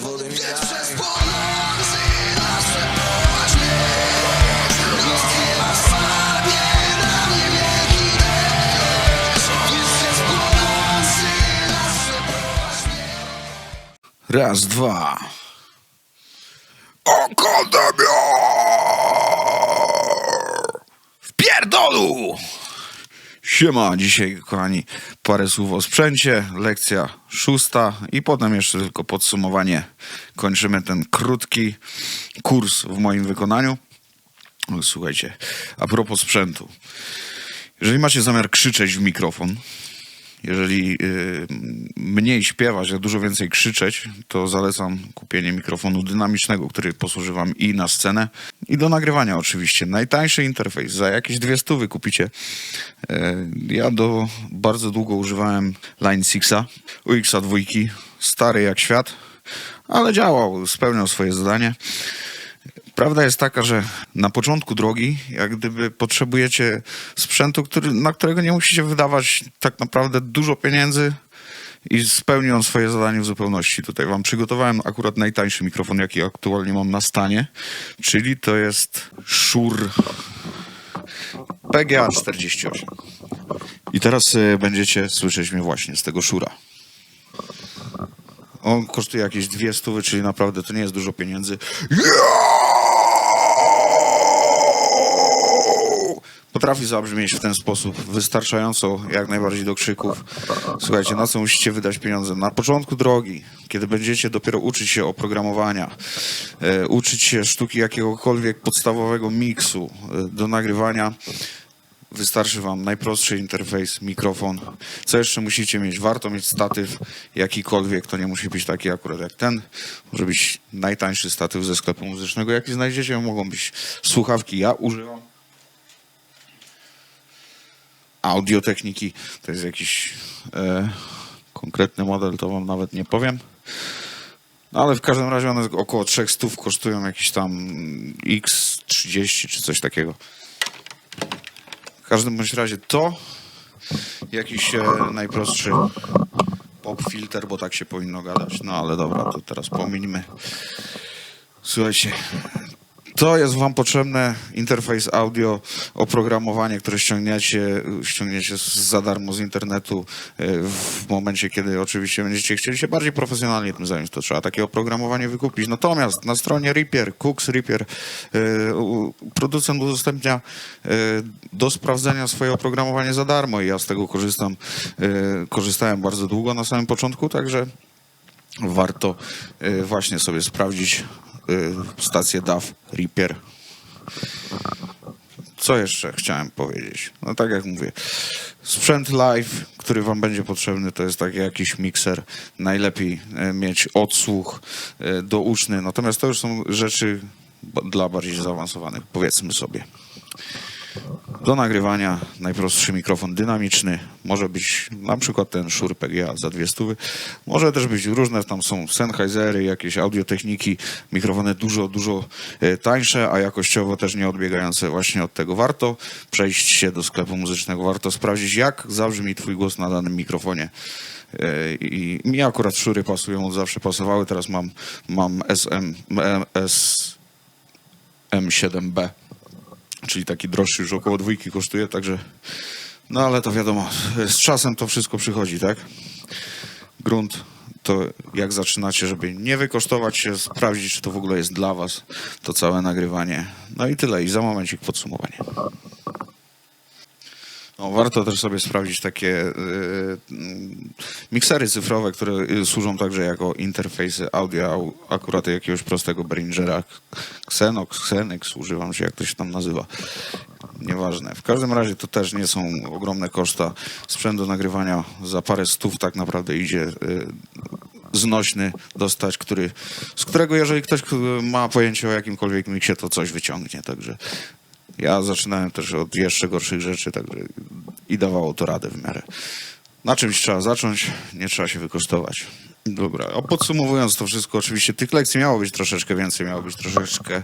wody mi daj Raz, dwa. Akademia! W pierdolu! Siema, dzisiaj kochani parę słów o sprzęcie, lekcja szósta i potem jeszcze tylko podsumowanie. Kończymy ten krótki kurs w moim wykonaniu. No, Słuchajcie, a propos sprzętu. Jeżeli macie zamiar krzyczeć w mikrofon, jeżeli y, mniej śpiewać, a dużo więcej krzyczeć, to zalecam kupienie mikrofonu dynamicznego, który posłuży wam i na scenę, i do nagrywania oczywiście. Najtańszy interfejs, za jakieś dwie stówy kupicie. E, ja do bardzo długo używałem Line 6, UX dwójki, stary jak świat, ale działał, spełniał swoje zadanie. Prawda jest taka, że na początku drogi, jak gdyby potrzebujecie sprzętu, który, na którego nie musicie wydawać tak naprawdę dużo pieniędzy i spełni on swoje zadanie w zupełności. Tutaj wam przygotowałem akurat najtańszy mikrofon, jaki aktualnie mam na stanie, czyli to jest Shure PGA 48. I teraz y, będziecie słyszeć mnie właśnie z tego Shura. On kosztuje jakieś dwie stówy, czyli naprawdę to nie jest dużo pieniędzy. Potrafi zabrzmieć w ten sposób, wystarczająco jak najbardziej do krzyków. Słuchajcie, na co musicie wydać pieniądze? Na początku drogi, kiedy będziecie dopiero uczyć się oprogramowania, e, uczyć się sztuki jakiegokolwiek podstawowego miksu e, do nagrywania, Wystarczy Wam najprostszy interfejs, mikrofon. Co jeszcze musicie mieć? Warto mieć statyw jakikolwiek, to nie musi być taki akurat jak ten. Może być najtańszy statyw ze sklepu muzycznego, jaki znajdziecie. Mogą być słuchawki. Ja używam audiotechniki. To jest jakiś e, konkretny model, to Wam nawet nie powiem. No, ale w każdym razie one około 300 kosztują jakiś tam X30 czy coś takiego. W każdym bądź razie to jakiś e, najprostszy pop filter, bo tak się powinno gadać. No ale dobra, to teraz pominimy. Słuchajcie, to jest wam potrzebne interfejs audio, oprogramowanie, które ściągniecie, ściągniecie za darmo z internetu e, w momencie, kiedy oczywiście będziecie chcieli się bardziej profesjonalnie tym zająć, to trzeba takie oprogramowanie wykupić. Natomiast na stronie Reaper, Cooks Reaper, e, producent udostępnia e, do sprawdzenia swoje oprogramowanie za darmo i ja z tego korzystam. Korzystałem bardzo długo na samym początku, także warto właśnie sobie sprawdzić stację DAW Reaper. Co jeszcze chciałem powiedzieć? No tak jak mówię, sprzęt live, który wam będzie potrzebny, to jest taki jakiś mikser. Najlepiej e, mieć odsłuch e, douczny, natomiast to już są rzeczy dla bardziej zaawansowanych, powiedzmy sobie. Do nagrywania najprostszy mikrofon dynamiczny. Może być na przykład ten Shure PGA za dwie stówy. Może też być różne, tam są Sennheisery, jakieś audiotechniki, mikrofony dużo, dużo e, tańsze, a jakościowo też nie odbiegające właśnie od tego. Warto przejść się do sklepu muzycznego, warto sprawdzić, jak zabrzmi twój głos na danym mikrofonie. E, I mi akurat szury pasują, zawsze pasowały. Teraz mam, mam SM, S, M7B czyli taki droższy już około dwójki kosztuje, także no ale to wiadomo, z czasem to wszystko przychodzi, tak? Grunt to jak zaczynacie, żeby nie wykosztować się, sprawdzić, czy to w ogóle jest dla was, to całe nagrywanie. No i tyle, i za momencik podsumowanie. No, warto też sobie sprawdzić takie y, miksery cyfrowe, które y, służą także jako interfejsy audio, au- akurat jakiegoś prostego Behringera, Xenox, Xenix, używam się, jak to się tam nazywa. Nieważne. W każdym razie to też nie są ogromne koszta. Sprzęt do nagrywania za parę stów tak naprawdę idzie y, znośny dostać, który, z którego jeżeli ktoś y, ma pojęcie o jakimkolwiek miksie, to coś wyciągnie. Także ja zaczynałem też od jeszcze gorszych rzeczy, także i dawało to radę w miarę. Na czymś trzeba zacząć, nie trzeba się wykosztować. Dobra, a podsumowując to wszystko, oczywiście tych lekcji miało być troszeczkę więcej, miało być troszeczkę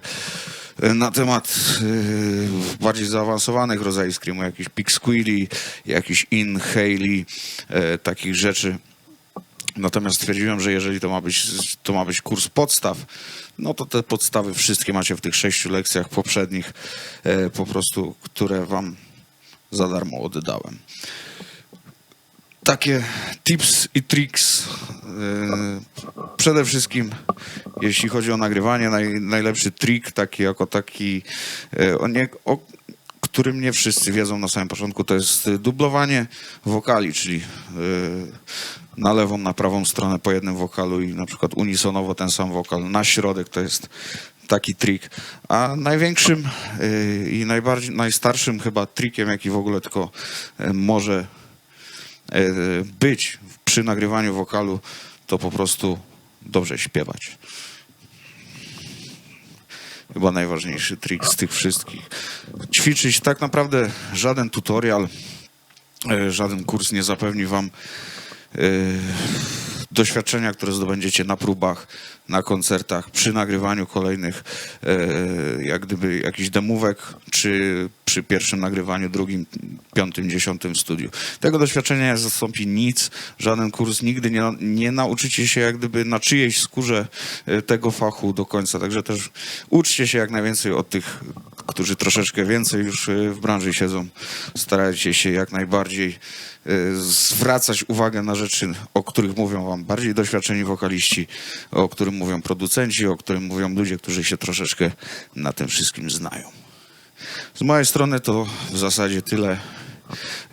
e, na temat e, bardziej zaawansowanych rodzajów screamu, jakiś Pixquilly, jakiś Inhaley, e, takich rzeczy Natomiast stwierdziłem, że jeżeli to ma być, to ma być kurs podstaw, no to te podstawy wszystkie macie w tych sześciu lekcjach poprzednich, e, po prostu, które wam za darmo oddałem. Takie tips i tricks. e, Przede wszystkim, jeśli chodzi o nagrywanie, naj, najlepszy trik, taki jako taki, e, o, nie, o którym nie wszyscy wiedzą na samym początku, to jest dublowanie wokali, czyli na lewą, na prawą stronę po jednym wokalu i na przykład unisonowo ten sam wokal na środek to jest taki trik. A największym e, i najbardziej, najstarszym chyba trikiem, jaki w ogóle tylko e, może e, być przy nagrywaniu wokalu, to po prostu dobrze śpiewać. Chyba najważniejszy trik z tych wszystkich. Ćwiczyć tak naprawdę żaden tutorial, żaden kurs nie zapewni wam doświadczenia, które zdobędziecie na próbach, na koncertach, przy nagrywaniu kolejnych, e, jak gdyby jakichś demówek, czy przy pierwszym nagrywaniu, drugim, piątym, dziesiątym studiu. Tego doświadczenia nie zastąpi nic, żaden kurs nigdy nie, nie nauczycie się jak gdyby na czyjejś skórze e, tego fachu do końca. Także też uczcie się jak najwięcej od tych, którzy troszeczkę więcej już e, w branży siedzą. Starajcie się jak najbardziej e, zwracać uwagę na rzeczy, o których mówią wam bardziej doświadczeni wokaliści, o którym mówią producenci, o którym mówią ludzie, którzy się troszeczkę na tym wszystkim znają. Z mojej strony to w zasadzie tyle.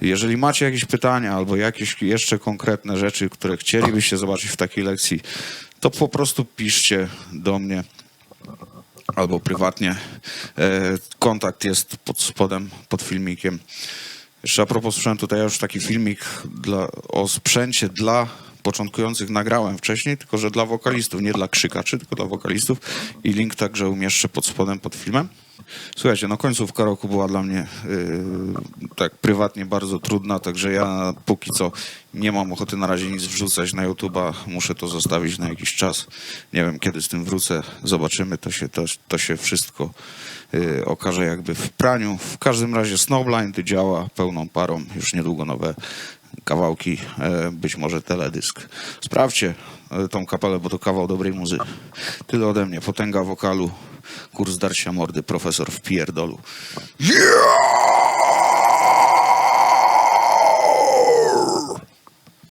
Jeżeli macie jakieś pytania albo jakieś jeszcze konkretne rzeczy, które chcielibyście zobaczyć w takiej lekcji, to po prostu piszcie do mnie albo prywatnie. E, Kontakt jest pod spodem, pod filmikiem. Jeszcze a propos sprzętu, to ja już taki filmik dla, o sprzęcie dla początkujących nagrałem wcześniej, tylko że dla wokalistów, nie dla krzykaczy, tylko dla wokalistów i link także umieszczę pod spodem, pod filmem. Słuchajcie, no końcówka roku była dla mnie yy, tak prywatnie bardzo trudna, także ja póki co nie mam ochoty na razie nic wrzucać na YouTube'a, muszę to zostawić na jakiś czas. Nie wiem, kiedy z tym wrócę, zobaczymy, to się, to, to się wszystko yy, okaże jakby w praniu. W każdym razie Snowblind działa pełną parą, już niedługo nowe kawałki, e, być może teledysk. Sprawdźcie e, tą kapelę, bo to kawał dobrej muzyki. Tyle ode mnie, potęga wokalu, kurs darcia mordy, profesor w pierdolu. Yeah!